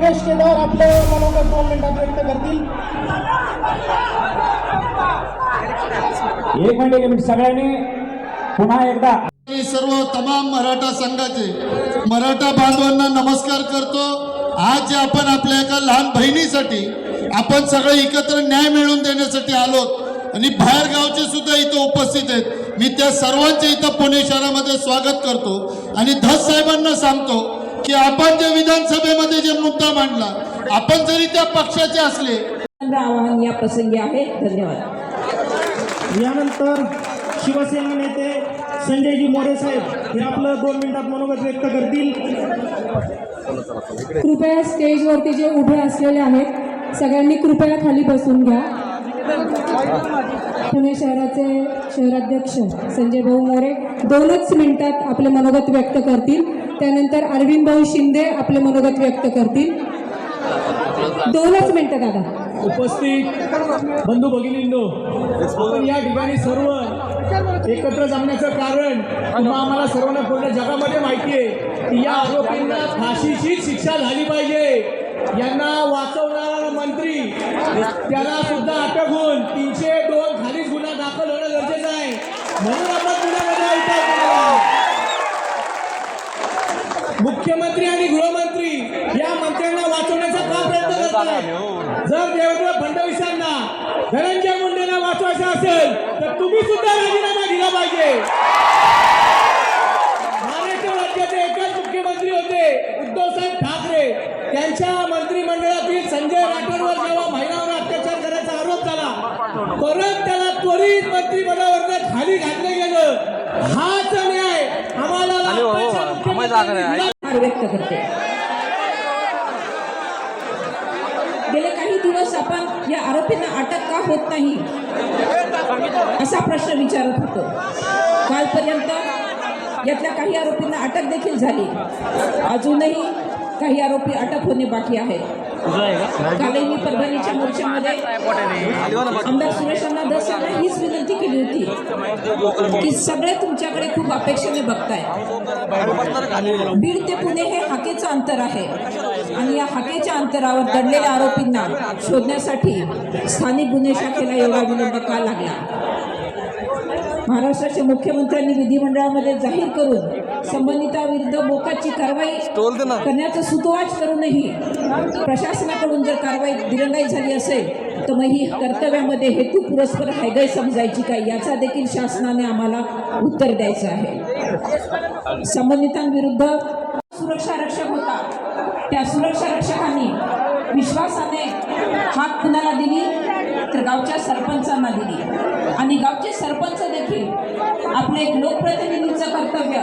केदार आपलं मनोगत दोन मिनिटात व्यक्त करतील. एक मिनिट एक मिनिट. सगळ्यांनी पुन्हा एकदा. मी सर्व तमाम मराठा संघाचे मराठा बांधवांना नमस्कार करतो. आज जे आपण आपल्या एका लहान बहिणीसाठी आपण सगळे एकत्र न्याय मिळवून देण्यासाठी आलोत आणि बाहेर गावचे सुद्धा इथं उपस्थित आहेत. मी त्या सर्वांचे इथं पुणे शहरामध्ये स्वागत करतो. आणि धस साहेबांना सांगतो की आपण जे विधानसभेमध्ये जे मुद्दा मांडला आपण जरी त्या पक्षाचे असले. आवाहन या प्रसंगी आहे. धन्यवाद. यानंतर शिवसेना नेते संजयजी मोरे साहेब हे आपलं दोन मिनिटात मनोगत व्यक्त करतील. कृपया स्टेजवरती जे उभे असलेले आहेत सगळ्यांनी कृपया खाली बसून घ्या. पुणे शहराचे शहराध्यक्ष संजय भाऊ मोरे दोनच मिनिटात आपले मनोगत व्यक्त करतील. त्यानंतर अरविंद भाऊ शिंदे आपले मनोगत व्यक्त करतील. दोनच मिनिटं दादा. उपस्थित बंधू भगिनींनो आपण या ठिकाणी सर्व एकत्र जमण्याचं कारण किंवा आम्हाला सर्वांना पूर्ण जगामध्ये माहिती आहे की या आरोपींना फाशीची शिक्षा झाली पाहिजे. यांना वाचवणारा मंत्री त्याला सुद्धा अटक होऊन तीनशे दोन खालीच गुन्हा दाखल होणं गरजेचं आहे म्हणून आपण गुन्ह्यामध्ये अटक केला. मुख्यमंत्री आणि गृहमंत्री या मंत्र्यांना वाचवण्याचा का प्रयत्न करताय? जर देवेंद्र फडणवीसांना धनंजय मुंडेंना वाचवायचं असेल तर तुम्ही सुद्धा राजीनामा दिला पाहिजे. महाराष्ट्र राज्याचे एकच मुख्यमंत्री होते उद्धवसाहेब ठाकरे. त्यांच्या मंत्रिमंडळातील संजय राठोडवर जेव्हा महिलांवर अत्याचार करायचा आरोप झाला परत त्याला त्वरित मंत्रिपदावरनं खाली घातलं गेलं. हाच न्याय आम्हाला आभार व्यक्त करते. गेले काही दिवस आपण या आरोपींना अटक का होत नाही? असा प्रश्न विचारत होतो. कालपर्यंत यातल्या काही आरोपींना अटक देखील झाली. अजूनही काही आरोपी अटक होणे बाकी आहे मी परभणीच्या मोर्चामध्ये आमदार यांना हीच विनंती केली होती की सगळे तुमच्याकडे खूप अपेक्षेने बघताय. बीड ते पुणे हे हाकेचं अंतर आहे. आणि या हाकेच्या अंतरावर दडलेल्या आरोपींना शोधण्यासाठी स्थानिक गुन्हे शाखेला एवढा विलंब का लागला? महाराष्ट्राच्या मुख्यमंत्र्यांनी विधिमंडळामध्ये जाहीर करून संबंधिताविरुद्ध मोकाची कारवाई करण्याचं सुतोवाच करूनही प्रशासनाकडून जर कारवाई दिरंगाई झाली असेल तर मग ही कर्तव्यामध्ये हेतू पुरस्पर हैगय समजायची काय याचा देखील शासनाने आम्हाला उत्तर द्यायचं आहे. संबंधितांविरुद्ध सुरक्षा रक्षक होता. त्या सुरक्षा रक्षकांनी विश्वासाने हात कुणाला दिली? तर गावच्या सरपंचांना दिली आणि गावचे सरपंच देखील आपलं एक लोकप्रतिनिधीचं कर्तव्य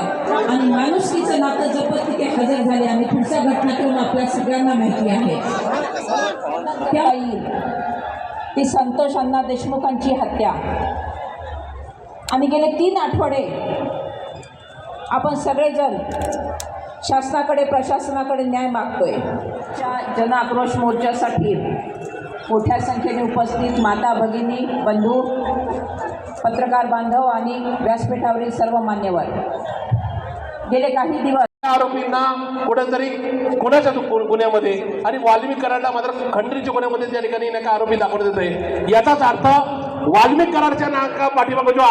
आणि माणुसकीचं नातं जपत तिथे हजर झाले आणि पुढचा घटनाक्रम आपल्या सगळ्यांना माहिती आहे. त्या ती संतोष अण्णा देशमुखांची हत्या. आणि गेले तीन आठवडे आपण सगळेजण शासनाकडे प्रशासनाकडे न्याय मागतोय. जन आक्रोश मोर्चासाठी मोठ्या संख्येने उपस्थित माता भगिनी बंधू पत्रकार बांधव आणि व्यासपीठावरील सर्व मान्यवर. गेले काही दिवस आरोपींना कुठेतरी कोणाच्या गुन्ह्यामध्ये आणि वाल्मिक कराडला मात्र खंडणीच्या गुन्ह्यामध्ये त्या ठिकाणी नाही का आरोपी दाखवण्यात येत आहे. याचाच अर्थ वाल्मिक कराडच्या नाका पाठीमागे जो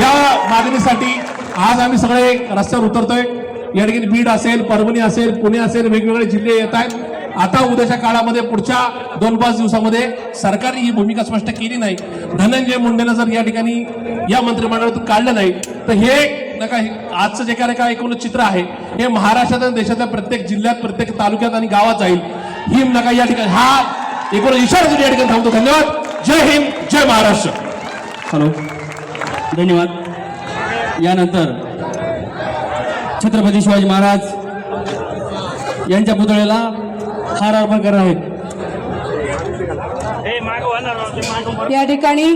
या मागणीसाठी आज आम्ही सगळे रस्त्यावर उतरतोय. या ठिकाणी बीड असेल परभणी असेल पुणे असेल वेगवेगळे जिल्हे येत आहेत. आता उद्याच्या काळामध्ये पुढच्या दोन पाच दिवसामध्ये सरकारने ही भूमिका स्पष्ट केली नाही. धनंजय मुंडेनं जर या ठिकाणी या मंत्रिमंडळातून काढलं नाही तर हे नका हे- आजचं जे काय काय एकूण चित्र आहे हे महाराष्ट्रात आणि देशातल्या प्रत्येक जिल्ह्यात प्रत्येक तालुक्यात आणि गावात जाईल. हिम नका या ठिकाणी हा एकूण इशारा या ठिकाणी थांबतो. धन्यवाद. जय हिंद जय महाराष्ट्र. हॅलो. धन्यवाद. यानंतर छत्रपती शिवाजी महाराज यांच्या पुतळ्याला हार अर्पण करणार आहेत. या ठिकाणी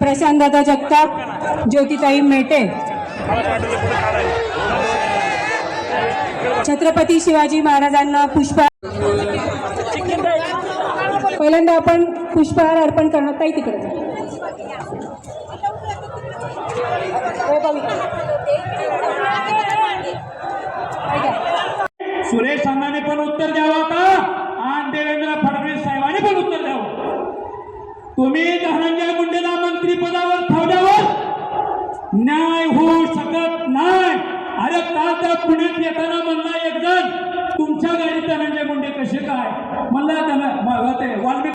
प्रशांतदादा जगताप ज्योतिताई मेटे. छत्रपती शिवाजी महाराजांना पुष्पा पहिल्यांदा आपण पुष्पहार अर्पण करणार. ताई तिकडे जा. हो, बघू. सुरेश अण्णाने पण उत्तर द्यावं का आणि देवेंद्र फडणवीस साहेबांनी पण उत्तर द्यावं तुम्ही धनंजय मुंडेला मंत्रिपदावर ठेवल्यावर न्याय होऊ शकत नाही. अरे काल त्या पुण्यात येताना म्हणला एक जण तुमच्या गाडी धनंजय मुंडे कसे काय? म्हणला त्यांना ते वाल्मिक